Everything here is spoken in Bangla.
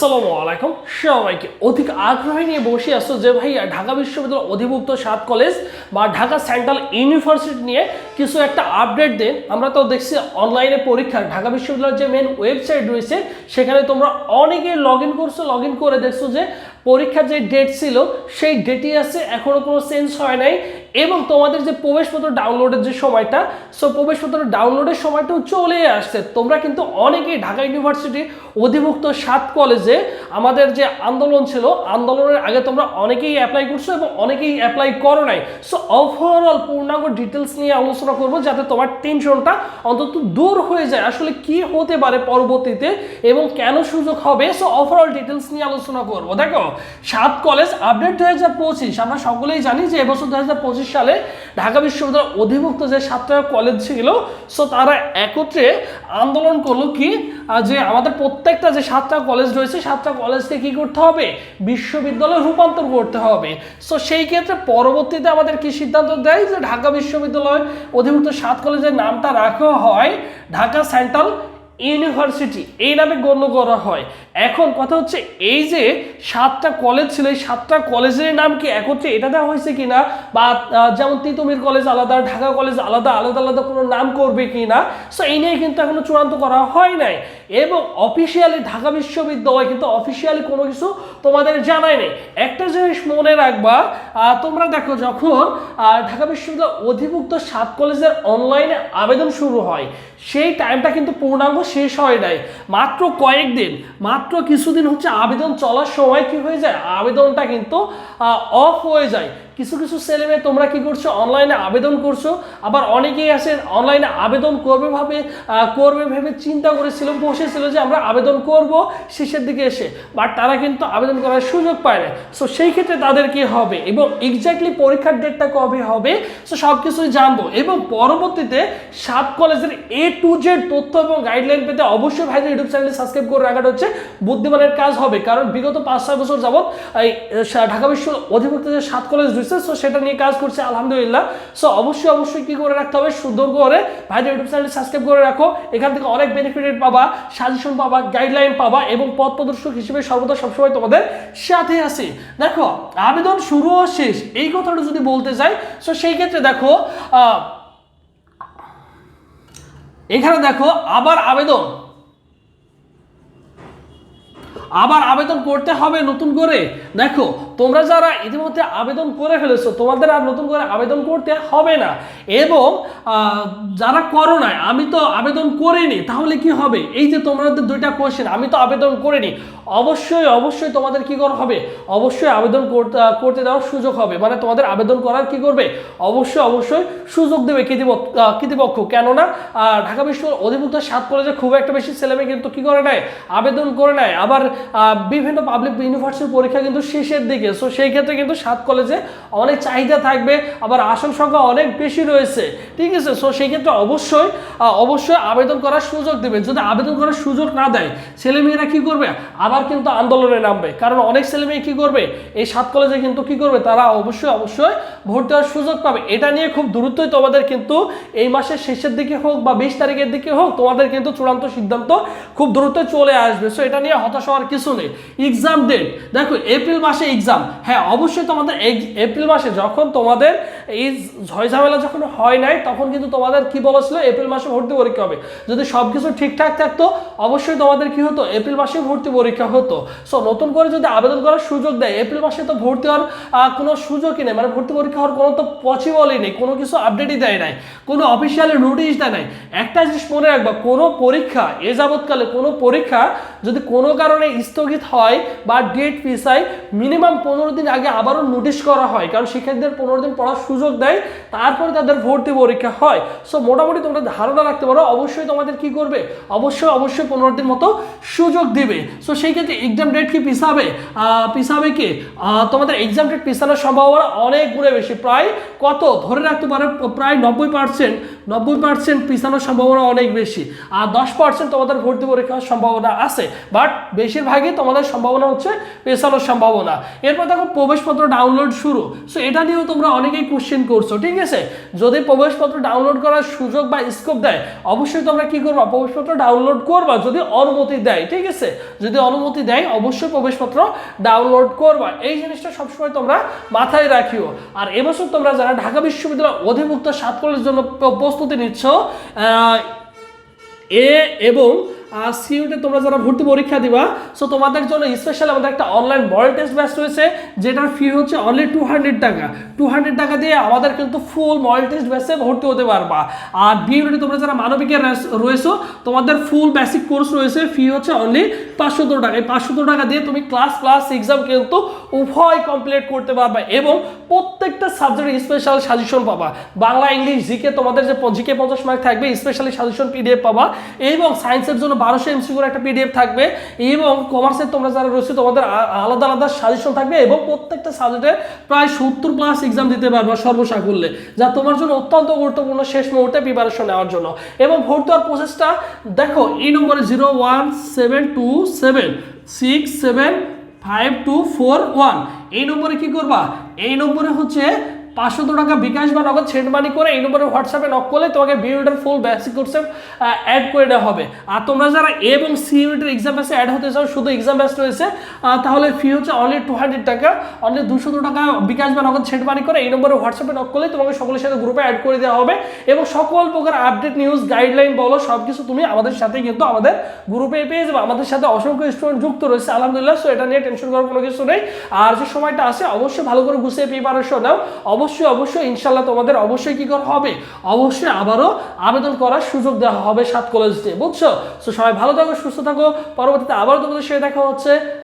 আসসালামু আলাইকুম। সবাইকে অধিক আগ্রহ নিয়ে বসে আসছো যে ভাইয়া ঢাকা বিশ্ববিদ্যালয় অধিভুক্ত সাত কলেজ বা ঢাকা সেন্ট্রাল ইউনিভার্সিটি নিয়ে কিছু একটা আপডেট দেন। আমরা তো দেখছি অনলাইনে পরীক্ষা, ঢাকা বিশ্ববিদ্যালয়ের যে মেন ওয়েবসাইট রয়েছে, সেখানে তোমরা অনেকেই লগ ইন করছ লগ ইন করে দেখছ যে পরীক্ষার যে ডেট ছিল, সেই ডেটই আছে, এখনও কোনো চেঞ্জ হয় নাই। এবং তোমাদের যে প্রবেশপত্র ডাউনলোডের যে সময়টা সো প্রবেশপত্র ডাউনলোডের সময়টাও চলে আসছে। তোমরা কিন্তু অনেকেই ঢাকা ইউনিভার্সিটি অধিভুক্ত সাত কলেজে আমাদের যে আন্দোলন ছিল, আন্দোলনের আগে তোমরা অনেকেই অ্যাপ্লাই করছ এবং অনেকেই অ্যাপ্লাই করো নাই। সো ওভারঅল পূর্ণাঙ্গ ডিটেলস নিয়ে আলোচনা করব, যাতে তোমার টেনশনটা অন্তত দূর হয়ে যায়। আসলে কি হতে পারে পরবর্তীতে এবং কেন সুযোগ হবে? সো ওভারঅল ডিটেলস নিয়ে আলোচনা করব। দেখো, সাত কলেজ আপডেট দুই হাজার পঁচিশ, আমরা সকলেই জানি যে এবছর দুই হাজার পঁচিশ সালে ঢাকা বিশ্ববিদ্যালয় অধিভুক্ত যে সাতটা কলেজ ছিল সো তারা একত্রে আন্দোলন করল কি যে আমাদের প্রত্যেকটা যে সাতটা কলেজ রয়েছে সাতটা কলেজকে কি করতে হবে? বিশ্ববিদ্যালয়ে রূপান্তর করতে হবে। সো সেই ক্ষেত্রে পরবর্তীতে আমাদের কি সিদ্ধান্ত দেয় যে ঢাকা বিশ্ববিদ্যালয় অধিভুক্ত সাত কলেজের নামটা রাখা হয়, ঢাকা সেন্ট্রাল ইউনিভার্সিটি, এই নামে গণ্য করা হয়। এখন কথা হচ্ছে, এই যে সাতটা কলেজ ছিল, এই সাতটা কলেজের নাম কি একত্রে এটা দেওয়া হয়েছে কিনা? বা যেমন তিতুমির কলেজ আলাদা, ঢাকা কলেজ আলাদা আলাদা আলাদা কোনো নাম করবে কিনা? সো এই নিয়ে কিন্তু এখনও চূড়ান্ত করা হয় নাই। এবং অফিসিয়ালি ঢাকা বিশ্ববিদ্যালয়, কিন্তু অফিসিয়ালি কোনো কিছু তোমাদের জানায় নেই। একটা জিনিস মনে রাখবা তোমরা দেখো যখন ঢাকা বিশ্ববিদ্যালয় অধিভুক্ত সাত কলেজের অনলাইনে আবেদন শুরু হয়, সেই টাইমটা কিন্তু পূর্ণাঙ্গ শেষ হয় নাই। মাত্র কয়েকদিন, মাত্র কিছুদিন হচ্ছে আবেদন চলার সময় কি হয়ে যায়? আবেদনটা কিন্তু অফ হয়ে যায়। কিছু কিছু ছেলে মেয়ে তোমরা কি করছ? অনলাইনে আবেদন করছ। আবার অনেকেই আছে অনলাইনে আবেদন করবে ভাবে করবে ভেবে চিন্তা করেছিল, বসেছিল যে আমরা আবেদন করব শেষের দিকে এসে। বাট তারা কিন্তু আবেদন করার সুযোগ পায় না সো সেই ক্ষেত্রে তাদের কি হবে? এবং এক্স্যাক্টলি পরীক্ষার ডেটটা কবে হবে? সো সব কিছুই জানব। এবং পরবর্তীতে সাত কলেজের এ টু জেড তথ্য এবং গাইডলাইন পেতে অবশ্যই ভাইদের ইউটিউব চ্যানেলে সাবস্ক্রাইব করে রাখাটা হচ্ছে বুদ্ধিমানের কাজ হবে। কারণ বিগত পাঁচ ছয় বছর সা- ঢাকা বিশ্ব অধিভুক্ত যে সাত কলেজ রয়েছে সো সেটা নিয়ে কাজ করছে, আলহামদুলিল্লাহ। সো অবশ্যই অবশ্যই কি করে রাখতে হবে? সুন্দর করে ভাইদের ইউটিউব চ্যানেলে সাবস্ক্রাইব করে রাখো। এখান থেকে অনেক বেনিফিটেড পাবা সাজেশন পাবা গাইডলাইন পাবা এবং পথ প্রদর্শক হিসেবে সর্বদা সবসময় তোমাদের সাথে আছি। দেখো, আবেদন শুরু ও শেষ। এই কথাটা যদি বলতে চাই সো সেই ক্ষেত্রে দেখো এখানে দেখো, আবার আবেদন। আবার আবেদন করতে হবে নতুন করে। দেখো, তোমরা যারা ইতিমধ্যে আবেদন করে ফেলেছো, তোমাদের আর নতুন করে আবেদন করতে হবে না। এবং যারা করো নাই আমি তো আবেদন করিনি, তাহলে কি হবে? এই যে তোমাদের দুইটা কোয়েশ্চেন আমি তো আবেদন করিনি। অবশ্যই অবশ্যই তোমাদের কি করা হবে? অবশ্যই আবেদন করতে করতে দেওয়ার সুযোগ হবে। মানে তোমাদের আবেদন করার কি করবে? অবশ্যই অবশ্যই সুযোগ দেবে কৃতিপক্ষ কেননা ঢাকা বিশ্ব অধিভুক্ত সাত কলেজে খুব একটা বেশি ছেলেমেয়ে কিন্তু কি করে নেয়? আবেদন করে নেয়। আবার বিভিন্ন পাবলিক ইউনিভার্সিটির পরীক্ষা কিন্তু শেষের দিকে। সো সেই ক্ষেত্রে কিন্তু সাত কলেজে অনেক চাহিদা থাকবে, আবার আসন সংখ্যা অনেক বেশি রয়েছে। ঠিক আছে? সো সেই ক্ষেত্রে অবশ্যই অবশ্যই আবেদন করার সুযোগ দেবে যদি আবেদন করার সুযোগ না দেয়, ছেলেমেয়েরা কি করবে? আবার কিন্তু আন্দোলনে নামবে। কারণ অনেক ছেলেমেয়ে কি করবে? এই সাত কলেজে কিন্তু কি করবে? তারা অবশ্যই অবশ্যই ভোট দেওয়ার সুযোগ পাবে। এটা নিয়ে খুব দ্রুতই তোমাদের কিন্তু এই মাসের শেষের দিকে হোক বা বিশ তারিখের দিকে হোক, তোমাদের কিন্তু চূড়ান্ত সিদ্ধান্ত খুব দ্রুত চলে আসবে। সো এটা নিয়ে হতাশ হওয়ার কিছু নেই। এক্সাম ডেট দেখো এপ্রিল মাসে এক্সাম হ্যাঁ অবশ্যই তোমাদের এপ্রিল মাসে যখন তোমাদের এই ঝয়ঝামেলা যখন হয় নাই, তখন কিন্তু তোমাদের কি বলেছিল? এপ্রিল মাসে ভর্তি পরীক্ষা হবে। যদি সব কিছু ঠিকঠাক থাকতো, অবশ্যই তোমাদের কি হতো? এপ্রিল মাসে ভর্তি পরীক্ষা হতো। সো নতুন করে যদি আবেদন করার সুযোগ দেয় এপ্রিল মাসে তো ভর্তি হওয়ার কোনো সুযোগই নেই। মানে ভর্তি পরীক্ষা হওয়ার কোনো তো পসিবলই নেই। কোনো কিছু আপডেটই দেয় নাই। কোনো অফিসিয়ালি নোটিশ দেয় নাই। একটা জিনিস মনে রাখবা, কোনো পরীক্ষা এ যাবৎকালে কোনো পরীক্ষা যদি কোনো কারণে স্থগিত হয় বা ডেট পিছায় মিনিমাম পনেরো দিন আগে আবারও নোটিশ করা হয় কারণ শিক্ষার্থীদের পনেরো দিন পড়ার সুযোগ দেয় তারপরে তাদের ভর্তি পরীক্ষা হয়। সো মোটামুটি তোমরা ধারণা রাখতে পারো অবশ্যই তোমাদের কি করবে? অবশ্যই অবশ্যই পনেরো দিন মতো সুযোগ দিবে। সো সেই ক্ষেত্রে এক্সাম ডেট কি পিছাবে? আহ, পিছাবে কি? তোমাদের এক্সাম ডেট পিছানোর সম্ভাবনা অনেক গুণে বেশি। প্রায় কত? ধরে রাখতে পারো প্রায় নব্বই পার্সেন্ট নব্বই পার্সেন্ট পিছানোর সম্ভাবনা অনেক বেশি। আর দশ পার্সেন্ট তোমাদের ভর্তি পরীক্ষার সম্ভাবনা আছে। বাট বেশিরভাগই তোমাদের সম্ভাবনা হচ্ছে পেছানোর সম্ভাবনা। এরপর দেখো প্রবেশপত্র ডাউনলোড শুরু। সো এটা নিয়েও তোমরা অনেকেই কোশ্চেন করছ, ঠিক আছে? যদি প্রবেশপত্র ডাউনলোড করার সুযোগ বা স্কোপ দেয়, অবশ্যই তোমরা কি করবা? প্রবেশপত্র ডাউনলোড করবা যদি অনুমতি দেয়, ঠিক আছে? যদি অনুমতি দেয়, অবশ্যই প্রবেশপত্র ডাউনলোড করবা। এই জিনিসটা সবসময় তোমরা মাথায় রাখিও। আর এবছর তোমরা যারা ঢাকা বিশ্ববিদ্যালয় অধিভুক্ত সাত কলেজের জন্য প্রস্তুতি নিচ্ছ এ এবং সিইউতে তোমরা যারা ভর্তি পরীক্ষা দিবা সো তোমাদের জন্য স্পেশাল আমাদের একটা অনলাইন মডেল টেস্ট ব্যাচ রয়েছে, যেটার ফি হচ্ছে অনলি টু হান্ড্রেড টাকা। টু হান্ড্রেড টাকা দিয়ে আমাদের কিন্তু ফুল মডেল টেস্ট ব্যাচে ভর্তি হতে পারবা। আর বি তোমরা যারা মানবিকের রয়েছো, তোমাদের ফুল বেসিক কোর্স রয়েছে ফি হচ্ছে অনলি পাঁচশো টাকা, এই পাঁচশো টাকা দিয়ে তুমি ক্লাস প্লাস এক্সাম কিন্তু উভয় কমপ্লিট করতে পারবা এবং প্রত্যেকটা সাবজেক্টের স্পেশাল সাজেশন পাবা। বাংলা, ইংলিশ জিকে তোমাদের যে জিকে পঞ্চাশ মার্ক থাকবে স্পেশালি সাজেশন পিডিএফ পাবা এবং সায়েন্সের জন্য বারোশো এমসিকুর একটা পিডিএফ থাকবে এবং কমার্সের তোমরা যারা রয়েছে তোমাদের আলাদা আলাদা সাজেশন থাকবে এবং প্রত্যেকটা সাবজেক্টে প্রায় সত্তর প্লাস এক্সাম দিতে পারবা সর্বসাকুল্যে, যা তোমার জন্য অত্যন্ত গুরুত্বপূর্ণ শেষ মুহূর্তে প্রিপারেশন নেওয়ার জন্য। এবং ভর্তি হওয়ার প্রসেসটা দেখো, এই নম্বরে zero one seven two seven six seven five two four one এই নম্বরে কী করবা? এই নম্বরে হচ্ছে পাঁচশো টাকা বিকাশ বা নগদ সেন্ড মানি করে এই নম্বরে হোয়াটসঅ্যাপে নক করলে তোমাকে বি ফুল বেসিক কোর্সে অ্যাড করে দেওয়া হবে। আর তোমরা যারা এ এবং সি ইউনিটের এক্সাম ব্যাসে অ্যাড হতে চাও, শুধু এক্সাম ব্যাস রয়েছে তাহলে ফি হচ্ছে অনলি টু হান্ড্রেড টাকা অনলি দুশো টাকা বিকাশ বা নগদ সেন্ড মানি করে এই নম্বরে হোয়াটসঅ্যাপে নক করলে তোমাকে সকলের সাথে গ্রুপে অ্যাড করে দেওয়া হবে। এবং সকল প্রকার আপডেট নিউজ গাইডলাইন বলো সব কিছু তুমি আমাদের সাথে কিন্তু আমাদের গ্রুপে পেয়ে যাবে। আমাদের সাথে অসংখ্য স্টুডেন্ট যুক্ত রয়েছে, আলহামদুলিল্লাহ। সো এটা নিয়ে টেনশন করার কোনো কিছু নেই। আর যে সময়টা আছে, অবশ্যই ভালো করে গুছিয়ে প্রিপারেশন নাও অবশ্যই অবশ্যই অবশ্যই, ইনশাল্লাহ তোমাদের অবশ্যই কি করা হবে? অবশ্যই আবারও আবেদন করার সুযোগ দেওয়া হবে সাত কলেজ দিয়ে বুঝছ? তো সবাই ভালো থাকো, সুস্থ থাকো। পরবর্তীতে আবারও তোমাদের সে দেখা হচ্ছে।